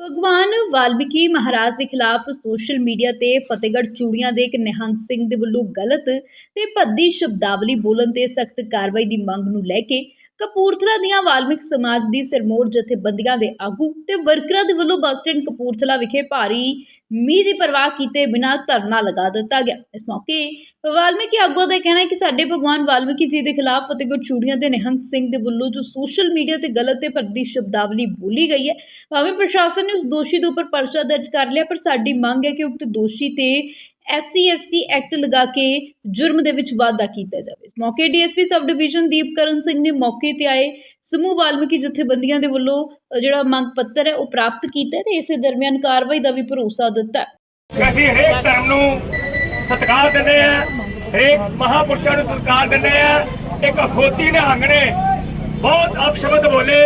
ਭਗਵਾਨ ਵਾਲਮੀਕੀ ਮਹਾਰਾਜ ਦੇ ਖਿਲਾਫ ਸੋਸ਼ਲ ਮੀਡੀਆ ਤੇ ਫਤਿਹਗੜ੍ਹ ਚੂੜੀਆਂ ਦੇ ਇੱਕ ਨਿਹੰਗ ਸਿੰਘ ਦੇ ਵੱਲੋਂ ਗਲਤ ਤੇ ਭੱਦੀ ਸ਼ਬਦਾਵਲੀ ਬੋਲਣ ਤੇ ਸਖਤ ਕਾਰਵਾਈ ਦੀ ਮੰਗ ਨੂੰ ਲੈ ਕੇ ਕਪੂਰਥਲਾ ਦੀਆਂ ਵਾਲਮਿਕ ਸਮਾਜ ਦੀ ਸਿਰਮੋਰ ਜਥੇਬੰਦੀਆਂ ਦੇ ਆਗੂ ਤੇ ਵਰਕਰਾਂ ਦੇ ਵੱਲੋਂ ਬੱਸ ਸਟੈਂਡ ਕਪੂਰਥਲਾ ਵਿਖੇ ਭਾਰੀ ਮੀਂਹ ਦੀ ਪਰਵਾਹ ਕੀਤੇ ਬਿਨਾਂ ਧਰਨਾ ਲਗਾ ਦਿੱਤਾ ਗਿਆ। ਇਸ ਮੌਕੇ ਵਾਲਮੀਕੀ ਆਗੂ ਦਾ ਕਹਿਣਾ ਹੈ ਕਿ ਸਾਡੇ ਭਗਵਾਨ ਵਾਲਮੀਕੀ ਜੀ ਦੇ ਖਿਲਾਫ ਫਤਿਹਗੜ੍ਹ ਚੂੜੀਆਂ ਦੇ ਨਿਹੰਗ ਸਿੰਘ ਦੇ ਵੱਲੋਂ ਜੋ ਸੋਸ਼ਲ ਮੀਡੀਆ ਤੇ ਗਲਤ ਤੇ ਭੱਦੀ ਸ਼ਬਦਾਵਲੀ ਬੋਲੀ ਗਈ ਹੈ, ਭਾਵੇਂ ਪ੍ਰਸ਼ਾਸਨ ਨੇ ਉਸ ਦੋਸ਼ੀ ਦੇ ਉੱਪਰ ਪਰਚਾ ਦਰਜ ਕਰ ਲਿਆ, ਪਰ ਸਾਡੀ ਮੰਗ ਹੈ ਕਿ ਉਕਤ ਦੋਸ਼ੀ ਤੇ ਐਸਸੀ ਐਸਟੀ ਐਕਟ ਲਗਾ ਕੇ ਜੁਰਮ ਦੇ ਵਿੱਚ ਵਾਧਾ ਕੀਤਾ ਜਾਵੇ। ਇਸ ਮੌਕੇ DSP sub division Deepkaran Singh ਨੇ ਮੌਕੇ ਤੇ ਆਏ। ਸਮੂਹ ਵਾਲਮੀਕੀ ਜਥੇਬੰਦੀਆਂ ਦੇ ਵੱਲੋਂ ਜਿਹੜਾ ਮੰਗ ਪੱਤਰ ਹੈ, ਉਹ ਪ੍ਰਾਪਤ ਕੀਤਾ ਤੇ ਇਸੇ ਦਰਮਿਆਨ ਕਾਰਵਾਈ ਦਾ ਵੀ ਭਰੋਸਾ ਦਿੱਤਾ ਅਸੀਂ ਹਰੇਕ ਧਰਮ ਨੂੰ ਸਤਿਕਾਰ ਦਿੰਦੇ ਆ ਹਰੇਕ ਮਹਾਪੁਰਸ਼ਾਂ ਨੂੰ ਸਤਿਕਾਰ ਦਿੰਦੇ ਆ ਇੱਕ ਖੋਤੀ ਨਿਹੰਗ ਬਹੁਤ ਅਪਸ਼ਬਦ ਬੋਲੇ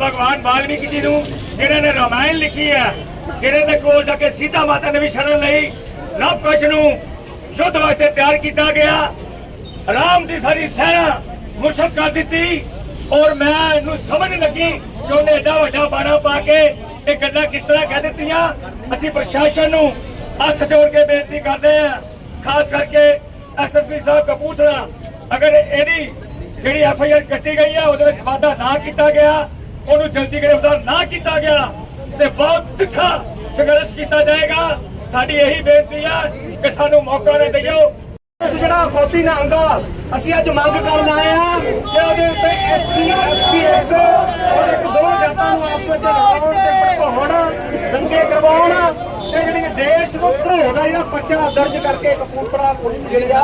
ਭਗਵਾਨ ਵਾਲਮੀਕੀ ਜੀ ਨੂੰ ਜਿਹੜੇ ਨੇ ਰਾਮਾਇਣ ਲਿਖੀ ਹੈ ਜਿਹੜੇ ਦੇ ਕੋਲ ਜਾ ਕੇ ਸੀਤਾ ਮਾਤਾ ਨੇ ਵੀ ਸ਼ਰਨ ਲਈ। ਨਵਕਸ਼ ਨੂੰ ਸ਼ੁੱਧ ਵਾਸਤੇ ਤਿਆਰ ਕੀਤਾ ਗਿਆ। ਰਾਮ ਦੀ ਸਾਰੀ ਸੈਨਾ ਮੁਰਸ਼ਦ ਕਰ ਦਿੱਤੀ ਔਰ ਮੈਂ ਇਹਨੂੰ ਸਮਝ ਲੱਗੀ ਕਿ ਉਹਨੇ ਏਡਾ ਵੱਡਾ ਬਾਣਾ ਪਾ ਕੇ ਇਹ ਗੱਲਾਂ ਕਿਸ ਤਰ੍ਹਾਂ ਕਹਿ ਦਿੱਤੀਆਂ। ਅਸੀਂ ਪ੍ਰਸ਼ਾਸਨ ਨੂੰ ਹੱਥ ਜੋੜ ਕੇ ਬੇਨਤੀ ਕਰਦੇ ਹਾਂ, ਖਾਸ ਕਰਕੇ ਐਸਐਸਪੀ ਸਾਹਿਬ ਕਪੂਰਥਲਾ, ਅਗਰ ਇਹਦੀ ਜਿਹੜੀ ਐਫ ਆਈ ਆਰ ਕੱਟੀ ਗਈ ਹੈ ਉਹਦੇ ਵਿੱਚ ਵਾਧਾ ਨਾ ਕੀਤਾ ਗਿਆ, ਉਹਨੂੰ ਜਲਦੀ ਗ੍ਰਿਫਤਾਰ ਨਾ ਕੀਤਾ ਗਿਆ, ਤੇ ਬਹੁਤ ਤਿੱਖਾ ਸੰਘਰਸ਼ ਕੀਤਾ ਜਾਏਗਾ। ਸਾਡੀ ਇਹੀ ਬੇਨਤੀ ਹੈ ਕਿ ਸਾਨੂੰ ਮੌਕਾ ਨਾ ਦਿਓ। ਜਿਹੜਾ ਖੋਤੀ ਨਾ ਆਂਦਾ ਅਸੀਂ ਅੱਜ ਮੰਗ ਕਰਨ ਆਏ ਆ ਕਿ ਉਹਦੇ ਉੱਤੇ ਐਸਸੀ ਐਸਟੀ ਐਕਟ ਔਰ ਇੱਕ ਦੋ ਜਾਤਾਂ ਨੂੰ ਆਪਸ ਵਿੱਚ ਲੜਾਉਣ ਤੇ ਭੜਕਾਉਣ, ਦੰਗੇ ਕਰਵਾਉਣ ਤੇ ਜਿਹੜੀ ਦੇਸ਼ ਨੂੰ ਧਰੋਹ ਜਿਹੜਾ ਪਰਚਾ ਦਰਜ ਕਰਕੇ ਕਪੂਰਥਲਾ ਪੁਲਿਸ ਜਿਹੜੀ ਆ,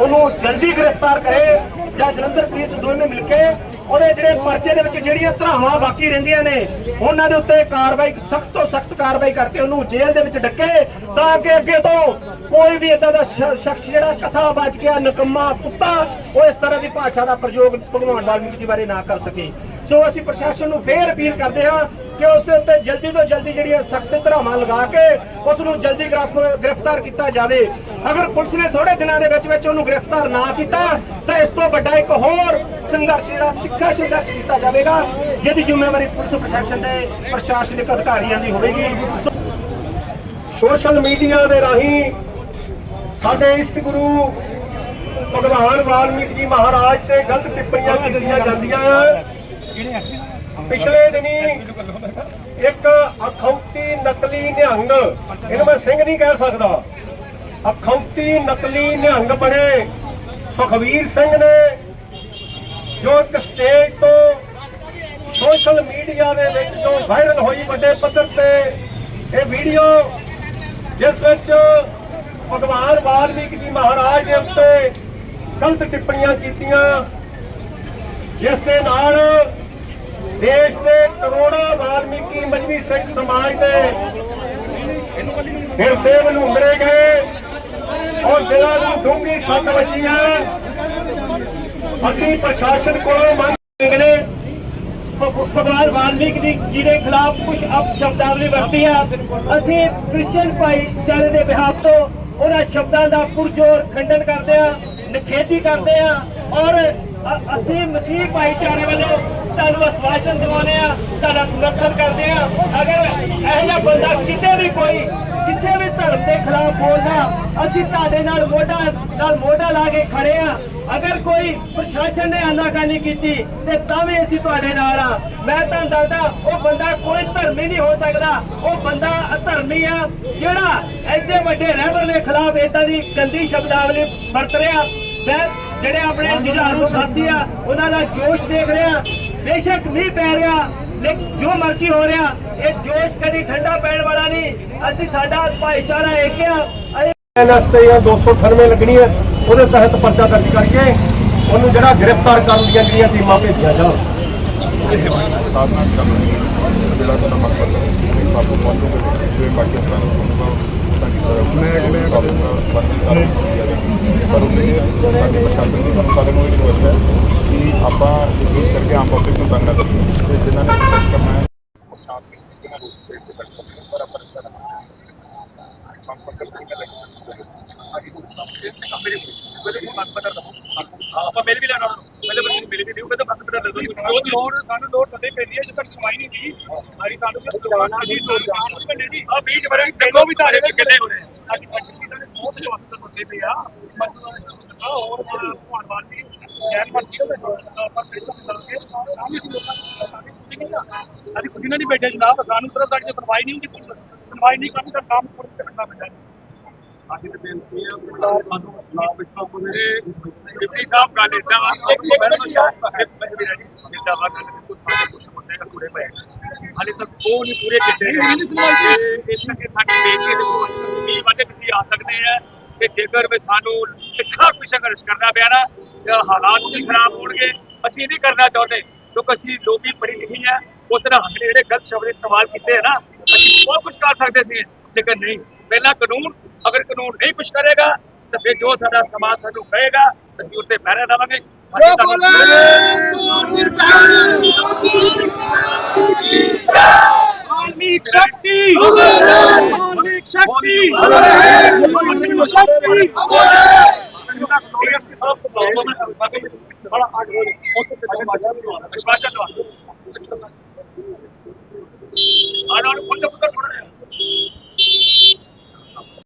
ਉਹਨੂੰ ਜਲਦੀ ਗ੍ਰਿਫਤਾਰ ਕਰੇ ਜਾਂ ਜਲੰਧਰ ਪੁਲਿਸ ਦੋਵੇਂ ਮਿਲ ਕੇ ਉਹਦੇ ਜਿਹੜੇ ਪਰਚੇ ਦੇ ਵਿੱਚ ਜਿਹੜੀਆਂ ਧਰਾਵਾਂ ਬਾਕੀ ਰਹਿੰਦੀਆਂ ਨੇ, ਉਹਨਾਂ ਦੇ ਉੱਤੇ ਕਾਰਵਾਈ, ਸਖਤ ਤੋਂ ਸਖਤ ਕਾਰਵਾਈ ਕਰਕੇ ਉਹਨੂੰ ਜੇਲ੍ਹ ਦੇ ਵਿੱਚ ਡੱਕੇ, ਤਾਂ ਕਿ ਅੱਗੇ ਤੋਂ ਕੋਈ ਵੀ ਇਦਾਂ ਦਾ ਸ਼ਖਸ ਜਿਹੜਾ ਕਥਾ ਬਚ ਗਿਆ ਨਕਮਾ, ਕੁੱਤਾ, ਉਹ ਇਸ ਤਰ੍ਹਾਂ ਦੀ ਭਾਸ਼ਾ ਦਾ ਪ੍ਰਯੋਗ ਭਗਵਾਨ ਵਾਲਮੀਕੀ ਜੀ ਬਾਰੇ ਨਾ ਕਰ ਸਕੇ। ਸੋ ਅਸੀਂ ਪ੍ਰਸ਼ਾਸਨ ਨੂੰ ਫੇਰ ਅਪੀਲ ਕਰਦੇ ਹਾਂ ਕਿ ਉਸ ਦੇ ਉੱਤੇ ਜਲਦੀ ਤੋਂ ਜਲਦੀ ਜਿਹੜੀ ਜਿਹੜੀਆਂ ਸਖਤ ਧਰਾਵਾਂ ਲਗਾ ਕੇ ਉਸ ਨੂੰ ਜਲਦੀ ਗ੍ਰਿਫਤਾਰ ਕੀਤਾ ਜਾਵੇ। ਅਗਰ ਪੁਲਿਸ ਨੇ ਥੋੜੇ ਦਿਨਾਂ ਦੇ ਵਿੱਚ ਵਿੱਚ ਉਹਨੂੰ ਗ੍ਰਿਫਤਾਰ ਨਾ ਕੀਤਾ, ਤਾਂ ਇਸ ਤੋਂ ਵੱਡਾ ਇੱਕ ਹੋਰ ਸੰਘਰਸ਼ ਜਿਹੜਾ ਤਿੱਖਾ ਸੰਘਰਸ਼ ਕੀਤਾ ਜਾਵੇਗਾ, ਜਿਹਦੀ ਜ਼ਿੰਮੇਵਾਰੀ ਪੁਲਿਸ ਪ੍ਰਸ਼ਾਸਨ ਦੇ ਪ੍ਰਸ਼ਾਸਨਿਕ ਅਧਿਕਾਰੀਆਂ ਦੀ ਹੋਵੇਗੀ। ਸੋਸ਼ਲ ਮੀਡੀਆ ਦੇ ਰਾਹੀਂ ਸਾਡੇ ਇਸ਼ਟ ਗੁਰੂ ਭਗਵਾਨ ਵਾਲਮੀਕ ਜੀ ਮਹਾਰਾਜ ਤੇ ਗਲਤ ਟਿੱਪਣੀਆਂ ਕੀਤੀਆਂ ਜਾਂਦੀਆਂ ਪਿਛਲੇ ਦਿਨੀ ਇੱਕ ਅਖੌਤੀ ਨਕਲੀ ਨਿਹੰਗ, ਇਹਨੂੰ ਮੈਂ ਸਿੰਘ ਨਹੀਂ ਕਹਿ ਸਕਦਾ। ਅਖੌਤੀ ਨਕਲੀ ਨਿਹੰਗ ਬਣੇ ਸੁਖਵੀਰ ਸਿੰਘ ਨੇ, ਜੋ ਇੱਕ ਸਟੇਜ ਤੋਂ ਸੋਸ਼ਲ ਮੀਡੀਆ ਦੇ ਵਿੱਚ ਜੋ ਵਾਇਰਲ ਹੋਈ ਵੱਡੇ ਪੱਧਰ ਤੇ, ਇਹ ਵੀਡੀਓ ਜਿਸ ਵਿੱਚ ਭਗਵਾਨ ਵਾਲਮੀਕ ਜੀ ਮਹਾਰਾਜ ਦੇ ਉੱਤੇ ਗਲਤ ਟਿੱਪਣੀਆਂ ਕੀਤੀਆਂ, ਜਿਸ ਦੇ ਨਾਲ ਦੇਸ਼ ਦੇ ਕਰੋੜਾਂ ਵਾਲਮੀਕੀ ਮਜਬੀ ਸਿੰਘ ਸਮਾਜ ਦੇ ਹਿਰਦੇ ਮਲੂੰਗੜੇ ਗਏ ਔਰ ਦਿਲਾਂ ਨੂੰ ਡੂੰਘੀ ਸੱਟ ਵੱਜੀ ਹੈ। ਅਸੀਂ ਪ੍ਰਸ਼ਾਸਨ ਕੋਲੋਂ ਮੰਗ ਮੰਗਦੇ ਭਗਵਾਨ ਵਾਲਮੀਕ ਦੀ ਜੀ ਦੇ ਖਿਲਾਫ ਕੁਝ ਅਪ ਸ਼ਬਦਾਵਲੀ ਵਰਤੀ ਹੈ। ਅਸੀਂ ਕ੍ਰਿਸਚੀਅਨ ਭਾਈਚਾਰੇ ਦੇ ਬਿਹਾਫ ਤੋਂ ਉਹਨਾਂ ਸ਼ਬਦਾਂ ਦਾ ਪੁਰਜੋਰ ਖੰਡਨ ਕਰਦੇ ਹਾਂ, ਨਿਖੇਧੀ ਕਰਦੇ ਹਾਂ ਔਰ ਅਸੀਂ ਮਸੀਹ ਭਾਈਚਾਰੇ ਵੱਲੋਂ ਤੁਹਾਨੂੰ ਅਸਵਾਸ਼ਨ ਦਿਵਾਉਂਦੇ ਆ ਤੁਹਾਡਾ ਸਮਰਥਨ ਕਰਦੇ ਆ ਅਗਰ ਇਹੋ ਜਿਹਾ ਬੰਦਾ ਕਿਤੇ ਵੀ ਕੋਈ ਕਿਸੇ ਵੀ ਧਰਮ ਦੇ ਖਿਲਾਫ ਬੋਲਦਾ ਅਸੀਂ ਤੁਹਾਡੇ ਨਾਲ ਮੋਢਾ ਨਾਲ ਮੋਢਾ ਲਾ ਕੇ ਖੜੇ ਆ ਅਗਰ ਕੋਈ ਪ੍ਰਸ਼ਾਸਨ ਨੇ ਆਨਾਕਾਨੀ ਕੀਤੀ ਤੇ ਤਾਂ ਵੀ ਅਸੀਂ ਤੁਹਾਡੇ ਨਾਲ ਆ ਮੈਂ ਤੁਹਾਨੂੰ ਦੱਸਦਾ ਉਹ ਬੰਦਾ ਕੋਈ ਧਰਮੀ ਨਹੀਂ ਹੋ ਸਕਦਾ। ਉਹ ਬੰਦਾ ਅਧਰਮੀ ਆ ਜਿਹੜਾ ਐਡੇ ਵੱਡੇ ਰਹਿਬਰ ਦੇ ਖਿਲਾਫ ਏਦਾਂ ਦੀ ਗੰਦੀ ਸ਼ਬਦਾਵਲੀ ਵਰਤ ਰਿਹਾ। ਮੈਂ ਜਿਹੜੇ ਆਪਣੇ ਜੁਝਾਰੂ ਸਾਥੀ ਆ ਉਹਨਾਂ ਦਾ ਜੋਸ਼ ਦੇਖ ਰਿਹਾ। ਬੇਸ਼ੱਕ ਨਹੀਂ ਪੈ ਰਿਹਾ ਲੇਕਿਨ ਜੋ ਮਰਜ਼ੀ ਹੋ ਰਿਹਾ ਇਹ ਜੋਸ਼ ਕਦੀ ਠੰਡਾ ਪੈਣ ਵਾਲਾ ਨਹੀਂ। ਅਸੀਂ ਸਾਡਾ ਭਾਈਚਾਰਾ ਇੱਕ ਆ। ਅਸੀਂ ਐਨਐਸਟੀ ਆ 298 ਲੱਗਣੀ ਹੈ ਉਹਦੇ ਤਹਿਤ ਪਰਚਾ ਦਰਜ ਕਰਕੇ ਉਹਨੂੰ ਜਿਹੜਾ ਗ੍ਰਿਫਤਾਰ ਕਰਨ ਦੀਆਂ ਜਿਹੜੀਆਂ ਟੀਮਾਂ ਭੇਜੀਆਂ ਜਾਣ। ਸਾਧਨਾ ਚੱਲ ਰਹੀ ਹੈ ਜਿਹੜਾ ਤੁਹਾਡਾ ਮਕਸਦ ਹੈ। ਸਭ ਤਾਂ ਕਿ ਉਹਨੇ ਅਗਲੇ ਸਭ ਨੂੰ ਬੰਦ ਪਰ ਉਹਨੇ ਸਾਡੇ ਪ੍ਰਸ਼ਾਸਨ ਦੀ ਸਾਨੂੰ ਸਾਰਿਆਂ ਨੂੰ ਰਿਕੁਐਸਟ ਹੈ ਕਿ ਆਪਾਂ ਇਸ ਕਰਕੇ ਆਮ ਪਬਲਿਕ ਨੂੰ ਤੰਗ ਨਾ ਕਰੀਏ ਤੇ ਜਿਨ੍ਹਾਂ ਨੇ ਕਰਨਾ ਹੈ ਉਹ ਸ਼ਾਂਤੀ ਨਾਲ ਉਸ ਤੇ ਕਰ ਸਕਦੇ ਪਰ ਆਪਾਂ ਆਪਾਂ ਮਿਲ ਵੀ ਲੈਣਾ ਪਹਿਲੇ ਬੰਦੇ ਮਿਲ ਵੀ ਦਿਓ ਕਹਿੰਦਾ ਬੰਦ ਬਦਲ ਦੋ ਉਹ ਲੋੜ ਸਾਨੂੰ ਲੋੜ ਕਦੇ ਪੈਂਦੀ ਹੈ ਜਦੋਂ ਤੱਕ ਸਮਾਈ ਨਹੀਂ ਦੀ ਸਾਰੀ ਸਾਨੂੰ ਅਸੀਂ ਲੋੜ ਨਹੀਂ ਦੀ ਆ ਬੀਜ ਬਰੇ ਦੇਖੋ ਵੀ ਤਾਰੇ ਵਿੱਚ ਕਿੱਲੇ ਹੋ ਰਹੇ ਆ ਅੱਜ ਤੱਕ ਇਹਨਾਂ ਨੇ ਬਹੁਤ ਜਵਾਬ ਦਿੱਤੇ ਪਏ ਆ ਆ ਹੋਰ ਭਗਵਾਨ ਬਾਤ ਦੀ ਮਰਜ਼ੀ ਦਾ ਪਰ ਫਿਰ ਤੋਂ ਚੱਲ ਸਾਹਮਣੇ ਦੀ ਲੋਕਾਂ ਨੂੰ ਅਸੀਂ ਕੁਝ ਨਹੀਂ ਬੈਠੇ ਜਨਾਬ ਸਾਨੂੰ ਤਰ੍ਹਾਂ ਸਾਡੀ ਸੁਣਵਾਈ ਨਹੀਂ ਹੁੰਦੀ। ਸੁਣਵਾਈ ਨਹੀਂ ਕਰਦੀ ਤਾਂ ਕੰਮ ਕਰਨ ਅੱਜ ਦੀ ਬੇਨਤੀ ਹੈ ਸਾਨੂੰ ਇਸਲਾਮ ਵਿੱਚ ਆਪਣੇ ਡਿਪਟੀ ਸਾਹਿਬ ਗੱਲ ਇਸਦਾ ਵਾ ਕਿ ਮੈਨੂੰ ਸ਼ਾਇਦ ਵਾ ਗੱਲ ਕੋਈ ਸਾਡੇ ਕੁਝ ਬੰਦੇ ਦਾ ਪੂਰੇ ਪਏ ਹਾਲੇ ਤੱਕ ਉਹ ਨਹੀਂ ਪੂਰੇ ਕੀਤੇ ਗਏ ਇਸ ਕਰਕੇ ਸਾਡੀ ਬੇਨਤੀ ਦੇ ਵੀ ਵਾਦੇ ਤੁਸੀਂ ਆ ਸਕਦੇ ਆ ਕਿ ਜੇਕਰ ਵੀ ਸਾਨੂੰ ਤਿੱਖਾ ਕੋਈ ਸੰਘਰਸ਼ ਕਰਨਾ ਪਿਆ ਨਾ ਤਾਂ ਹਾਲਾਤ ਵੀ ਖਰਾਬ ਹੋਣਗੇ ਅਸੀਂ ਨਹੀਂ ਕਰਨਾ ਚਾਹੁੰਦੇ ਕਿਉਂਕਿ ਅਸੀਂ ਲੋਕੀ ਪੜ੍ਹੀ ਲਿਖੀ ਹੈ ਉਸ ਤਰ੍ਹਾਂ ਹਮਲੇ ਜਿਹੜੇ ਗਲਤ ਸ਼ਬਦ ਇਸਤੇਮਾਲ ਕੀਤੇ ਹੈ ਨਾ ਅਸੀਂ ਬਹੁਤ ਕੁਝ ਕਰ ਸਕਦੇ ਸੀ ਲੇਕਿਨ ਨਹੀਂ ਪਹਿਲਾਂ ਕਾਨੂੰਨ ਅਗਰ ਕਾਨੂੰਨ ਨਹੀਂ ਕੁਝ ਕਰੇਗਾ ਤਾਂ ਫਿਰ ਜੋ ਸਾਡਾ ਸਮਾਜ ਸਾਨੂੰ ਕਹੇਗਾ ਅਸੀਂ ਉੱਤੇ ਪਹਿਰਾ ਦੇਵਾਂਗੇ। ਸਾਡੇ ਮਾਨਿਕ ਸ਼ਕਤੀ।